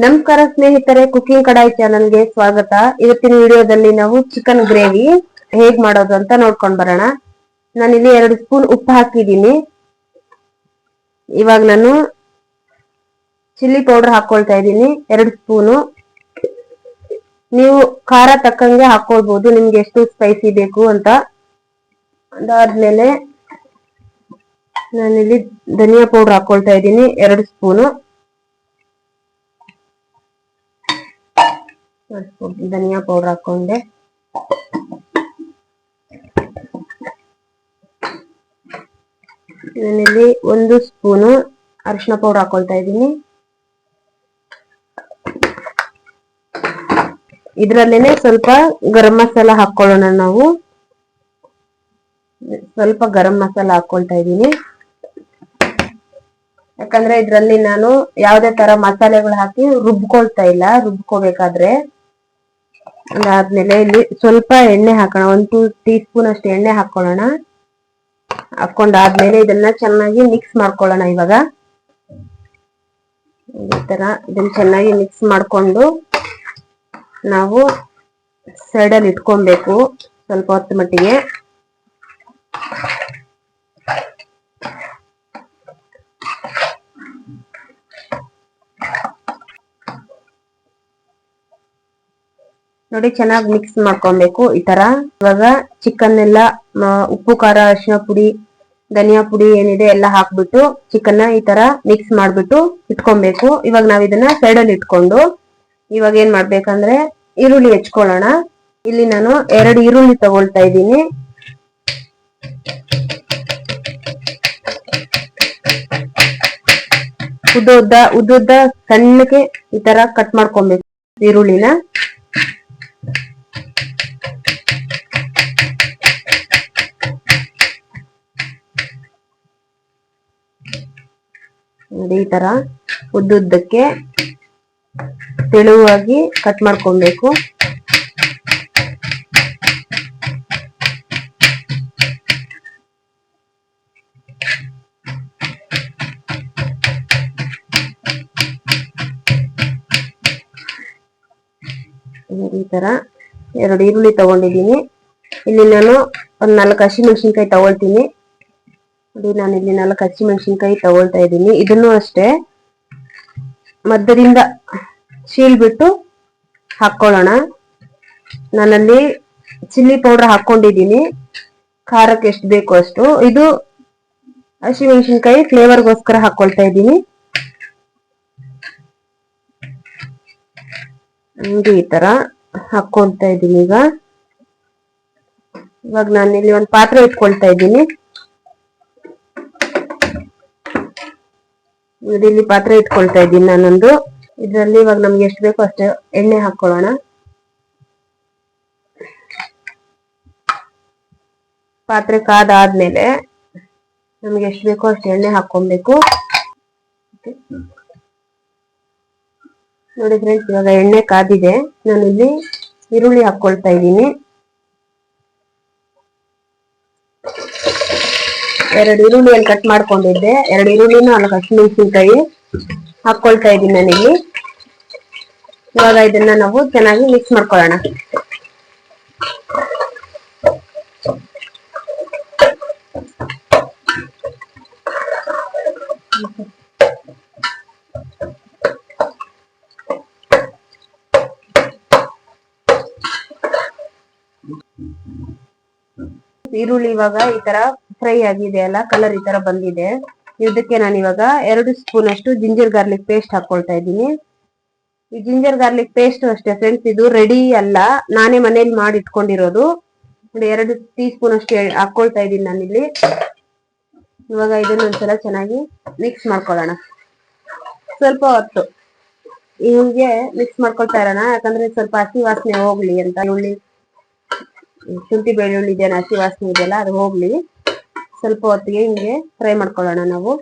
ನಮಸ್ಕಾರ ಸ್ನೇಹಿತರೆ ಕುಕಿಂಗ್ ಕಡಾಯಿ ಚಾನಲ್ಗೆ ಸ್ವಾಗತ. ಇವತ್ತಿನ ವಿಡಿಯೋದಲ್ಲಿ ನಾವು ಚಿಕನ್ ಗ್ರೇವಿ ಹೇಗ್ ಮಾಡೋದು ಅಂತ ನೋಡ್ಕೊಂಡ್ ಬರೋಣ. ನಾನಿಲ್ಲಿ ಎರಡು ಸ್ಪೂನ್ ಉಪ್ಪು ಹಾಕಿದ್ದೀನಿ. ಇವಾಗ ನಾನು ಚಿಲ್ಲಿ ಪೌಡರ್ ಹಾಕೊಳ್ತಾ ಇದ್ದೀನಿ, ಎರಡು ಸ್ಪೂನು ನೀವು ಖಾರ ತಕ್ಕಂಗೆ ಹಾಕೊಳ್ಬಹುದು ನಿಮ್ಗೆ ಎಷ್ಟು ಸ್ಪೈಸಿ ಬೇಕು ಅಂತ. ಅದಾದ್ಮೇಲೆ ನಾನಿಲ್ಲಿ ಧನಿಯಾ ಪೌಡರ್ ಹಾಕೊಳ್ತಾ ಇದ್ದೀನಿ, ಎರಡು ಸ್ಪೂನು ಧನಿಯಾ ಪೌಡರ್ ಹಾಕೊಂಡೆ ನಾನಿಲ್ಲಿ ಒಂದು ಸ್ಪೂನು ಅರಿಶಿನ ಪೌಡರ್ ಹಾಕೊಳ್ತಾ ಇದ್ದೀನಿ. ಇದ್ರಲ್ಲೇನೆ ಸ್ವಲ್ಪ ಗರಂ ಮಸಾಲ ಹಾಕೊಳ್ಳೋಣ ನಾವು. ಸ್ವಲ್ಪ ಗರಂ ಮಸಾಲ ಹಾಕೊಳ್ತಾ ಇದ್ದೀನಿ. ಯಾಕಂದ್ರೆ ಇದರಲ್ಲಿ ನಾನು ಯಾವುದೇ ತರ ಮಸಾಲೆಗಳು ಹಾಕಿ ರುಬ್ಕೊಳ್ತಾ ಇಲ್ಲ, ರುಬ್ಕೋಬೇಕಾದ್ರೆ. ಅದಾದ್ಮೇಲೆ ಇಲ್ಲಿ ಸ್ವಲ್ಪ ಎಣ್ಣೆ ಹಾಕೋಣ. ಒಂದು ಟೂ ಟೀ ಸ್ಪೂನ್ ಅಷ್ಟು ಎಣ್ಣೆ ಹಾಕೊಳ್ಳೋಣ. ಹಾಕೊಂಡಾದ್ಮೇಲೆ ಇದನ್ನ ಚೆನ್ನಾಗಿ ಮಿಕ್ಸ್ ಮಾಡ್ಕೊಳ್ಳೋಣ ಇವಾಗ. ಈ ತರ ಇದನ್ನ ಚೆನ್ನಾಗಿ ಮಿಕ್ಸ್ ಮಾಡ್ಕೊಂಡು ನಾವು ಸೈಡಲ್ಲಿ ಇಟ್ಕೊಬೇಕು ಸ್ವಲ್ಪ ಹೊತ್ತು ಮಟ್ಟಿಗೆ. ನೋಡಿ, ಚೆನ್ನಾಗಿ ಮಿಕ್ಸ್ ಮಾಡ್ಕೊಬೇಕು ಈ ತರ. ಇವಾಗ ಚಿಕನ್ ಎಲ್ಲ ಉಪ್ಪು, ಖಾರ ಅರಿಶಿನ ಪುಡಿ, ಧನಿಯಾ ಪುಡಿ ಏನಿದೆ ಎಲ್ಲ ಹಾಕ್ಬಿಟ್ಟು ಚಿಕನ್ ಈ ತರ ಮಿಕ್ಸ್ ಮಾಡ್ಬಿಟ್ಟು ಇಟ್ಕೊಬೇಕು. ಇವಾಗ ನಾವ್ ಇದನ್ನ ಸೈಡಲ್ಲಿ ಇಟ್ಕೊಂಡು ಇವಾಗ ಏನ್ ಮಾಡ್ಬೇಕಂದ್ರೆ ಈರುಳ್ಳಿ ಹೆಚ್ಕೊಳ್ಳೋಣ. ಇಲ್ಲಿ ನಾನು ಎರಡು ಈರುಳ್ಳಿ ತಗೊಳ್ತಾ ಇದ್ದೀನಿ. ಉದ್ದ ಉದ್ದ ಸಣ್ಣಕ್ಕೆ ಈ ತರ ಕಟ್ ಮಾಡ್ಕೊಬೇಕು ಈರುಳ್ಳಿನ. ನೋಡಿ, ಈ ತರ ಉದ್ದುದ್ದಕ್ಕೆ ತೆಳುವಾಗಿ ಕಟ್ ಮಾಡ್ಕೊಬೇಕು. ಈ ತರ ಎರಡು ಈರುಳ್ಳಿ ತಗೊಂಡಿದ್ದೀನಿ. ಇಲ್ಲಿ ನಾನು ಒಂದ್ ನಾಲ್ಕು ಹಸಿಮೆಣಸಿನ್ಕಾಯಿ ತಗೊಳ್ತೀನಿ. ನೋಡಿ, ನಾನು ಇಲ್ಲಿ ನಾಲ್ಕು ಹಸಿ ಮೆಣಸಿನ್ಕಾಯಿ ತಗೊಳ್ತಾ ಇದ್ದೀನಿ. ಇದನ್ನು ಅಷ್ಟೇ ಮಧ್ಯದಿಂದ ಶೀಲ್ಬಿಟ್ಟು ಹಾಕೊಳ್ಳೋಣ ನಾನಲ್ಲಿ ಚಿಲ್ಲಿ ಪೌಡರ್ ಹಾಕೊಂಡಿದ್ದೀನಿ ಖಾರಕ್ಕೆ ಎಷ್ಟು ಬೇಕು ಅಷ್ಟು. ಇದು ಹಸಿ ಮೆಣಸಿನ್ಕಾಯಿ ಫ್ಲೇವರ್ಗೋಸ್ಕರ ಹಾಕೊಳ್ತಾ ಇದ್ದೀನಿ. ಹಂಗೆ ಈ ತರ ಹಾಕೊಳ್ತಾ ಇದ್ದೀನಿ ಈಗ. ಇವಾಗ ನಾನು ಇಲ್ಲಿ ಒಂದು ಪಾತ್ರೆ ಇಟ್ಕೊಳ್ತಾ ಇದ್ದೀನಿ. ಇಲ್ಲಿ ಪಾತ್ರೆ ಇಟ್ಕೊಳ್ತಾ ಇದ್ದೀನಿ ನಾನೊಂದು. ಇದರಲ್ಲಿ ಇವಾಗ ನಮ್ಗೆ ಎಷ್ಟು ಬೇಕೋ ಅಷ್ಟು ಎಣ್ಣೆ ಹಾಕೊಳ್ಳೋಣ ಪಾತ್ರೆ ಕಾದಾದ್ಮೇಲೆ ನಮ್ಗೆ ಎಷ್ಟು ಬೇಕೋ ಅಷ್ಟು ಎಣ್ಣೆ ಹಾಕೊಬೇಕು ನೋಡಿ ಫ್ರೆಂಡ್ಸ್ ಇವಾಗ ಎಣ್ಣೆ ಕಾದಿದೆ. ನಾನು ಇಲ್ಲಿ ಈರುಳ್ಳಿ ಹಾಕೊಳ್ತಾ ಇದ್ದೀನಿ. ಎರಡು ಈರುಳ್ಳಿಯಲ್ಲಿ ಕಟ್ ಮಾಡ್ಕೊಂಡಿದ್ದೆ. ಎರಡು ಈರುಳ್ಳಿನ ನಾಲ್ಕು ಹಸಿಮೆಣಸಿನ್ಕಾಯಿ ಹಾಕೊಳ್ತಾ ಇದ್ದೀನಿ ನಾನಿಲ್ಲಿ. ಇವಾಗ ಇದನ್ನ ನಾವು ಚೆನ್ನಾಗಿ ಮಿಕ್ಸ್ ಮಾಡ್ಕೊಳ್ಳೋಣ. ಈರುಳ್ಳಿ ಇವಾಗ ಈ ತರ ಫ್ರೈ ಆಗಿದೆ ಅಲ್ಲ ಕಲರ್ ಈ ತರ ಬಂದಿದೆ. ಇದಕ್ಕೆ ನಾನು ಇವಾಗ ಎರಡು ಸ್ಪೂನ್ ಅಷ್ಟು ಜಿಂಜರ್ ಗಾರ್ಲಿಕ್ ಪೇಸ್ಟ್ ಹಾಕೊಳ್ತಾ ಇದ್ದೀನಿ. ಈ ಜಿಂಜರ್ ಗಾರ್ಲಿಕ್ ಪೇಸ್ಟ್ ಅಷ್ಟೇ ಫ್ರೆಂಡ್ಸ್ ಇದು ರೆಡಿ ಅಲ್ಲ. ನಾನೇ ಮನೇಲಿ ಮಾಡಿ ಇಟ್ಕೊಂಡಿರೋದು ನೋಡಿ ಎರಡು ಟೀ ಸ್ಪೂನ್ ಅಷ್ಟು ಹಾಕೊಳ್ತಾ ಇದ್ದೀನಿ ನಾನಿಲ್ಲಿ. ಇವಾಗ ಇದನ್ನ ಒಂದ್ಸಲ ಚೆನ್ನಾಗಿ ಮಿಕ್ಸ್ ಮಾಡ್ಕೊಳ್ಳೋಣ. ಸ್ವಲ್ಪ ಹೊತ್ತು. ಹಿಂಗೆ ಮಿಕ್ಸ್ ಮಾಡ್ಕೊಳ್ತಾ ಇರೋಣ, ಯಾಕಂದ್ರೆ ಸ್ವಲ್ಪ ಹಸಿ ವಾಸನೆ ಹೋಗ್ಲಿ ಅಂತ. ಈರುಳ್ಳಿ ಶುಂಠಿ ಬೆಳ್ಳುಳ್ಳಿ ಇದೆಯಲ್ಲ ಹಸಿ ವಾಸನೆ ಇದೆಯಲ್ಲ, ಅದು ಹೋಗ್ಲಿ. ಸ್ವಲ್ಪ ಹೊತ್ತಿಗೆ ಹಿಂಗೆ ಫ್ರೈ ಮಾಡ್ಕೊಳ್ಳೋಣ ನಾವು.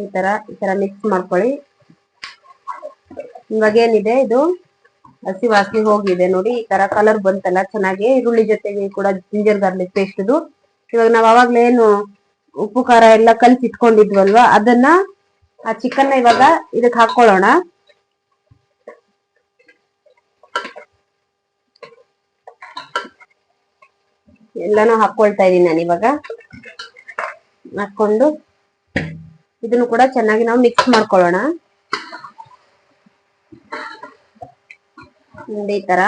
ಈ ತರ ಈ ತರ ಮಿಕ್ಸ್ ಮಾಡ್ಕೊಳ್ಳಿ. ಇವಾಗ ಏನಿದೆ, ಇದು ಹಸಿ ವಾಸನೆ ಹೋಗಿದೆ. ನೋಡಿ, ಈ ತರ ಕಲರ್ ಬಂತಲ್ಲ, ಚೆನ್ನಾಗಿ ಈರುಳ್ಳಿ ಜೊತೆಗೆ ಕೂಡ ಜಿಂಜರ್ ಗಾರ್ಲಿಕ್ ಪೇಸ್ಟ್ ಇವಾಗ ನಾವ್ ಅವಾಗ್ಲೇ ಏನು ಉಪ್ಪು, ಖಾರ ಎಲ್ಲ ಕಲ್ಸಿ ಇಟ್ಕೊಂಡಿದ್ವಲ್ವಾ? ಅದನ್ನ ಆ ಚಿಕನ್ ಇವಾಗ ಇದಕ್ ಹಾಕೊಳ್ಳೋಣ. ಎಲ್ಲಾನು ಹಾಕೊಳ್ತಾ ಇದೀನಿ ನಾನು ಇವಾಗ. ಹಾಕೊಂಡು ಇದನ್ನು ಕೂಡ ಚೆನ್ನಾಗಿ ನಾವು ಮಿಕ್ಸ್ ಮಾಡ್ಕೊಳ್ಳೋಣ. ಒಂದೇ ತರ.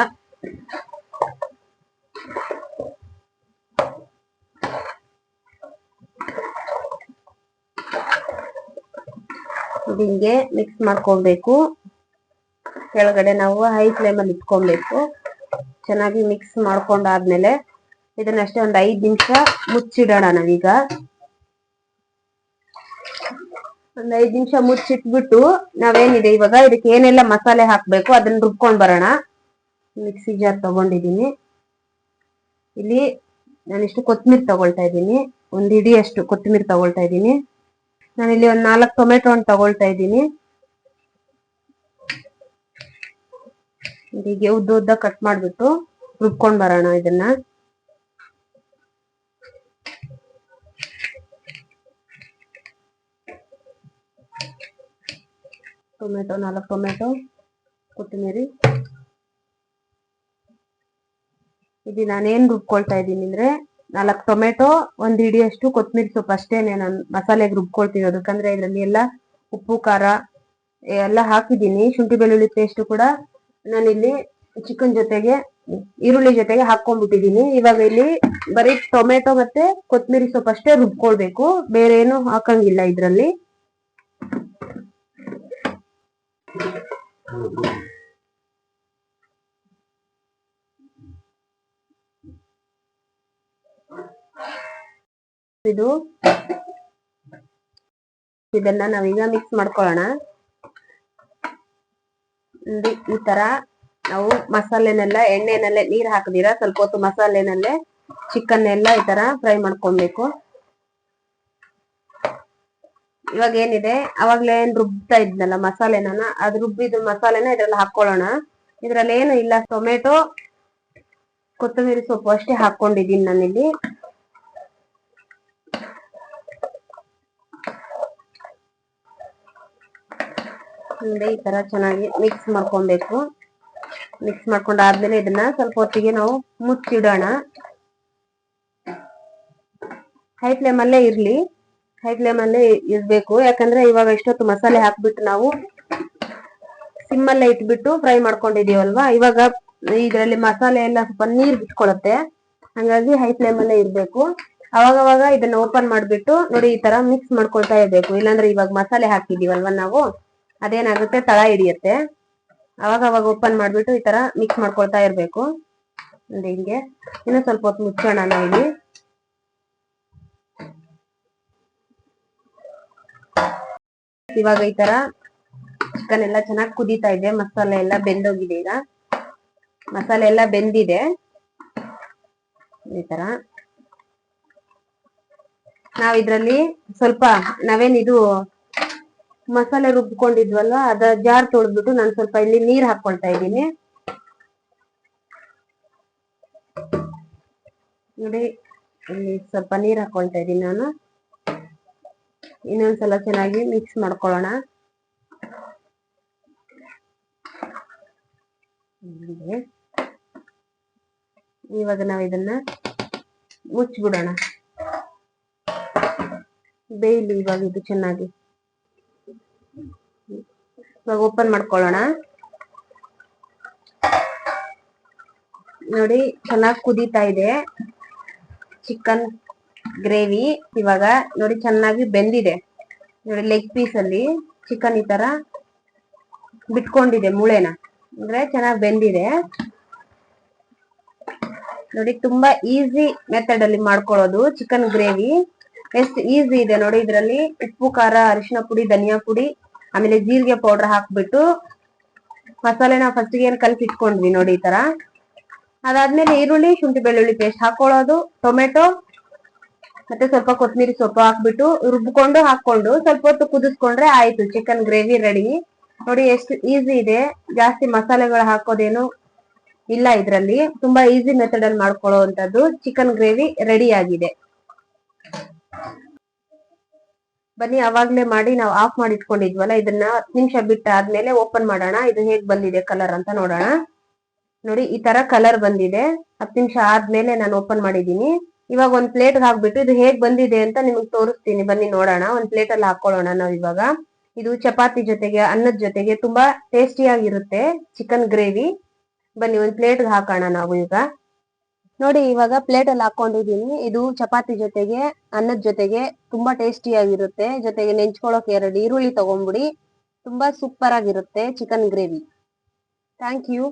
ಮಿಕ್ಸ್ ಮಾಡ್ಕೊಬೇಕು. ಕೆಳಗಡೆ ನಾವು ಹೈ ಫ್ಲೇಮ್ ಅಲ್ಲಿ ಇಟ್ಕೊಬೇಕು. ಚೆನ್ನಾಗಿ ಮಿಕ್ಸ್ ಮಾಡ್ಕೊಂಡಾದ್ಮೇಲೆ ಇದನ್ನಷ್ಟೇ ಒಂದ್ ಐದ್ ನಿಮಿಷ ಮುಚ್ಚಿಡೋಣ ನಾವೀಗ. ಒಂದ್ ಐದ್ ನಿಮಿಷ ಮುಚ್ಚಿಟ್ಬಿಟ್ಟು ನಾವೇನಿದೆ ಇವಾಗ ಇದಕ್ಕೆ ಏನೆಲ್ಲ ಮಸಾಲೆ ಹಾಕ್ಬೇಕು ಅದನ್ನ ರುಬ್ಕೊಂಡ್ ಬರೋಣ. ಮಿಕ್ಸಿ ಜಾರ್ ತಗೊಂಡಿದೀನಿ ಇಲ್ಲಿ ನಾನಿಷ್ಟು ಕೊತ್ತಂಬರಿ ತಗೊಳ್ತಾ ಇದ್ದೀನಿ. ಒಂದ್ ಹಿಡಿಯಷ್ಟು ಕೊತ್ತಂಬರಿ ತಗೊಳ್ತಾ ಇದ್ದೀನಿ. ನಾನಿಲ್ಲಿ ಒಂದ್ ನಾಲ್ಕು ಟೊಮೆಟೊ ಹಣ್ಣು ತಗೊಳ್ತಾ ಇದ್ದೀನಿ. ಹೀಗೆ ಉದ್ದ ಉದ್ದ ಕಟ್ ಮಾಡ್ಬಿಟ್ಟು ರುಬ್ಕೊಂಡ್ ಬರೋಣ ಇದನ್ನ. ಟೊಮೆಟೊ, ನಾಲ್ಕು ಟೊಮೆಟೊ, ಕೊತ್ತಂಬರಿ. ಇದು ನಾನೇನ್ ರುಬ್ಕೊಳ್ತಾ ಇದ್ದೀನಿ ಅಂದ್ರೆ ನಾಲ್ಕು ಟೊಮೆಟೊ, ಒಂದ್ ಹಿಡಿಯಷ್ಟು ಕೊತ್ತಂಬರಿ ಸೊಪ್ಪು ಅಷ್ಟೇನೆ ನಾನು ಮಸಾಲೆಗೆ ರುಬ್ಕೊಳ್ತೀನಿ ಅದಕ್ಕಂದ್ರೆ ಇದರಲ್ಲಿ ಎಲ್ಲ ಉಪ್ಪು, ಖಾರ ಎಲ್ಲ ಹಾಕಿದ್ದೀನಿ. ಶುಂಠಿ ಬೆಳ್ಳುಳ್ಳಿ ಪೇಸ್ಟ್ ಕೂಡ ನಾನಿಲ್ಲಿ ಚಿಕನ್ ಜೊತೆಗೆ, ಈರುಳ್ಳಿ ಜೊತೆಗೆ ಹಾಕೊಂಡ್ಬಿಟ್ಟಿದೀನಿ ಇವಾಗ ಇಲ್ಲಿ ಬರೀ ಟೊಮೆಟೊ ಮತ್ತೆ ಕೊತ್ತಂಬರಿ ಸೊಪ್ಪು ಅಷ್ಟೇ ರುಬ್ಕೊಳ್ಬೇಕು. ಬೇರೆ ಏನು ಹಾಕಂಗಿಲ್ಲ ಇದ್ರಲ್ಲಿ. ಇದು. ಇದನ್ನ ನಾವೀಗ ಮಿಕ್ಸ್ ಮಾಡ್ಕೊಳ್ಳೋಣ ಈ ತರ ನಾವು ಮಸಾಲೆನೆಲ್ಲ, ಎಣ್ಣೆನಲ್ಲೇ ನೀರ್ ಹಾಕದಿರ ಸ್ವಲ್ಪ ಹೊತ್ತು ಮಸಾಲೆನಲ್ಲೇ ಚಿಕನ್ ಎಲ್ಲ ಈ ತರ ಫ್ರೈ ಮಾಡ್ಕೊಬೇಕು. ಇವಾಗ ಏನಿದೆ? ಅವಾಗ್ಲೇ ಏನ್ ರುಬ್ತಾ ಇದ್ನಲ್ಲ ಮಸಾಲೆನ ಅದ್ ರುಬ್ಬಿದ ಮಸಾಲೆನ ಇದ್ರಲ್ಲಿ ಹಾಕೊಳ್ಳೋಣ ಇದ್ರಲ್ಲಿ ಏನು ಇಲ್ಲ, ಟೊಮೆಟೊ, ಕೊತ್ತಂಬರಿ ಸೊಪ್ಪು ಅಷ್ಟೇ ಹಾಕೊಂಡಿದೀನಿ ನಾನಿಲ್ಲಿ. ಮುಂದೆ ಈ ತರ ಚೆನ್ನಾಗಿ ಮಿಕ್ಸ್ ಮಾಡ್ಕೊಬೇಕು. ಮಿಕ್ಸ್ ಮಾಡ್ಕೊಂಡಾದ್ಮೇಲೆ ಇದನ್ನ ಸ್ವಲ್ಪ ಹೊತ್ತಿಗೆ ನಾವು ಮುಚ್ಚಿಡೋಣ. ಹೈ ಫ್ಲೇಮ್ ಅಲ್ಲೇ ಇರ್ಲಿ. ಹೈ ಫ್ಲೇಮ್ ಅಲ್ಲೇ ಇರ್ಬೇಕು. ಯಾಕಂದ್ರೆ ಇವಾಗ ಇಷ್ಟೊತ್ತು ಮಸಾಲೆ ಹಾಕ್ಬಿಟ್ಟು ನಾವು ಸಿಮ್ ಅಲ್ಲೇ ಇಟ್ಬಿಟ್ಟು ಫ್ರೈ ಮಾಡ್ಕೊಂಡಿದೀವಲ್ವಾ ಇವಾಗ ಇದರಲ್ಲಿ ಮಸಾಲೆ ಎಲ್ಲ ಸ್ವಲ್ಪ ನೀರ್ ಬಿಟ್ಕೊಳತ್ತೆ. ಹಂಗಾಗಿ ಹೈ ಫ್ಲೇಮ್ ಅಲ್ಲೇ ಇರ್ಬೇಕು. ಅವಾಗ ಅವಾಗ ಇದನ್ನ ಓಪನ್ ಮಾಡ್ಬಿಟ್ಟು ನೋಡಿ ಈ ತರ ಮಿಕ್ಸ್ ಮಾಡ್ಕೊಳ್ತಾ ಇರ್ಬೇಕು. ಇಲ್ಲಾಂದ್ರೆ ಇವಾಗ ಮಸಾಲೆ ಹಾಕಿದೀವಲ್ವಾ ನಾವು? ಅದೇನಾಗುತ್ತೆ? ತಳ ಹಿಡಿಯುತ್ತೆ. ಅವಾಗ ಅವಾಗ ಓಪನ್ ಮಾಡ್ಬಿಟ್ಟು ಈ ತರ ಮಿಕ್ಸ್ ಮಾಡ್ಕೊಳ್ತಾ ಇರ್ಬೇಕು. ಅಂದ್ರೆ ಹಿಂಗೆ. ಇನ್ನು ಸ್ವಲ್ಪ ಹೊತ್ತು ಮುಚ್ಚೋಣ ನಾವಿಲ್ಲಿ ಇವಾಗ ಈ ತರ ಚಿಕನ್ ಎಲ್ಲ ಚೆನ್ನಾಗಿ ಕುದೀತಾ ಇದೆ. ಮಸಾಲೆ ಎಲ್ಲ ಬೆಂದೋಗಿದೆ ಈಗ. ಮಸಾಲೆ ಎಲ್ಲ ಬೆಂದಿದೆ. ಈ ತರ. ನಾವಿದ್ರಲ್ಲಿ ಸ್ವಲ್ಪ ನಾವೇನಿದು ಮಸಾಲೆ ರುಬ್ಕೊಂಡಿದ್ವಲ್ವಾ, ಅದ ಜಾರ್ ತೊಳೆದ್ಬಿಟ್ಟು ನಾನು ಸ್ವಲ್ಪ ಇಲ್ಲಿ ನೀರ್ ಹಾಕೊಳ್ತಾ ಇದ್ದೀನಿ. ನೋಡಿ, ಇಲ್ಲಿ ಸ್ವಲ್ಪ ನೀರ್ ಹಾಕೊಳ್ತಾ ಇದ್ದೀನಿ ನಾನು. ಇನ್ನೊಂದ್ಸಲ ಚೆನ್ನಾಗಿ ಮಿಕ್ಸ್ ಮಾಡ್ಕೊಳ್ಳೋಣ. ಇವಾಗ ನಾವ್ ಇದನ್ನ ಮುಚ್ಚಿಬಿಡೋಣ. ಬೇಯ್ಲಿ ಇವಾಗ ಇದು ಚೆನ್ನಾಗಿ. ಇವಾಗ ಓಪನ್ ಮಾಡ್ಕೊಳ್ಳೋಣ. ನೋಡಿ, ಚೆನ್ನಾಗಿ ಕುದೀತಾ ಇದೆ. ಚಿಕನ್ ಗ್ರೇವಿ ಇವಾಗ ನೋಡಿ ಚೆನ್ನಾಗಿ ಬೆಂದಿದೆ. ನೋಡಿ ಲೆಗ್ ಪೀಸ್ ಅಲ್ಲಿ ಚಿಕನ್ ಈ ತರ ಬಿಟ್ಕೊಂಡಿದೆ ಮೂಳೆನ. ಅಂದ್ರೆ ಚೆನ್ನಾಗಿ ಬೆಂದಿದೆ. ನೋಡಿ ತುಂಬಾ ಈಸಿ ಮೆಥಡ್ ಅಲ್ಲಿ ಮಾಡ್ಕೊಳ್ಳೋದು ಚಿಕನ್ ಗ್ರೇವಿ ಎಷ್ಟು ಈಸಿ ಇದೆ ನೋಡಿ ಇದರಲ್ಲಿ ಉಪ್ಪು, ಖಾರ ಅರಿಶಿನ ಪುಡಿ, ಧನಿಯಾ ಪುಡಿ. ಆಮೇಲೆ ಜೀರಿಗೆ ಪೌಡರ್ ಹಾಕ್ಬಿಟ್ಟು ಮಸಾಲೆನ ಫಸ್ಟ್ ಏನ್ ಕಲಸಿ ಇಟ್ಕೊಂಡ್ವಿ ನೋಡಿ ಈ ತರ. ಅದಾದ್ಮೇಲೆ ಈರುಳ್ಳಿ, ಶುಂಠಿ ಬೆಳ್ಳುಳ್ಳಿ ಪೇಸ್ಟ್ ಹಾಕೊಳ್ಳೋದು, ಟೊಮೆಟೊ ಮತ್ತೆ ಸ್ವಲ್ಪ ಕೊತ್ತಂಬರಿ ಸೊಪ್ಪು ಹಾಕ್ಬಿಟ್ಟು ರುಬ್ಬಿಕೊಂಡು ಹಾಕೊಂಡು ಸ್ವಲ್ಪ ಹೊತ್ತು ಕುದಿಸ್ಕೊಂಡ್ರೆ ಆಯ್ತು ಚಿಕನ್ ಗ್ರೇವಿ ರೆಡಿ ನೋಡಿ ಎಷ್ಟು ಈಸಿ ಇದೆ. ಜಾಸ್ತಿ ಮಸಾಲೆಗಳು ಹಾಕೋದೇನು ಇಲ್ಲ ಇದ್ರಲ್ಲಿ. ತುಂಬಾ ಈಸಿ ಮೆಥಡ್ ಅಲ್ಲಿ ಮಾಡ್ಕೊಳ್ಳೋ ಚಿಕನ್ ಗ್ರೇವಿ ರೆಡಿ ಆಗಿದೆ. ಬನ್ನಿ, ಅವಾಗ್ಲೇ ಮಾಡಿ ನಾವು ಆಫ್ ಮಾಡಿ ಇಟ್ಕೊಂಡಿದ್ವಲ್ಲ ಇದನ್ನ ಹತ್ತು ನಿಮಿಷ ಬಿಟ್ಟ ಆದ್ಮೇಲೆ ಓಪನ್ ಮಾಡೋಣ. ಇದು ಹೇಗ್ ಬಂದಿದೆ ಕಲರ್ ಅಂತ ನೋಡೋಣ. ನೋಡಿ, ಈ ತರ ಕಲರ್ ಬಂದಿದೆ. ಹತ್ತು ನಿಮಿಷ ಆದ್ಮೇಲೆ ನಾನು ಓಪನ್ ಮಾಡಿದೀನಿ ಇವಾಗ ಒಂದ್ ಪ್ಲೇಟ್ ಹಾಕ್ಬಿಟ್ಟು ಇದು ಹೇಗ್ ಬಂದಿದೆ ಅಂತ ನಿಮಗೆ ತೋರಿಸ್ತೀನಿ. ಬನ್ನಿ, ನೋಡೋಣ. ಒಂದ್ ಪ್ಲೇಟ್ ಅಲ್ಲಿ ಹಾಕೊಳ್ಳೋಣ ನಾವ್ ಇವಾಗ. ಇದು ಚಪಾತಿ ಜೊತೆಗೆ, ಅನ್ನದ ಜೊತೆಗೆ ತುಂಬಾ ಟೇಸ್ಟಿಯಾಗಿರುತ್ತೆ ಚಿಕನ್ ಗ್ರೇವಿ. ಬನ್ನಿ, ಒಂದ್ ಪ್ಲೇಟ್ ಹಾಕೋಣ ನಾವು ಈಗ. ನೋಡಿ, ಇವಾಗ ಪ್ಲೇಟ್ ಅಲ್ಲಿ ಹಾಕೊಂಡಿದೀನಿ ಇದು ಚಪಾತಿ ಜೊತೆಗೆ, ಅನ್ನದ ಜೊತೆಗೆ ತುಂಬಾ ಟೇಸ್ಟಿ ಆಗಿರುತ್ತೆ. ಜೊತೆಗೆ ನೆಂಚ್ಕೊಳಕ್ ಎರಡು ಈರುಳ್ಳಿ ತಗೊಂಡ್ಬಿಡಿ ತುಂಬಾ ಸೂಪರ್ ಆಗಿರುತ್ತೆ ಚಿಕನ್ ಗ್ರೇವಿ ಥ್ಯಾಂಕ್ ಯು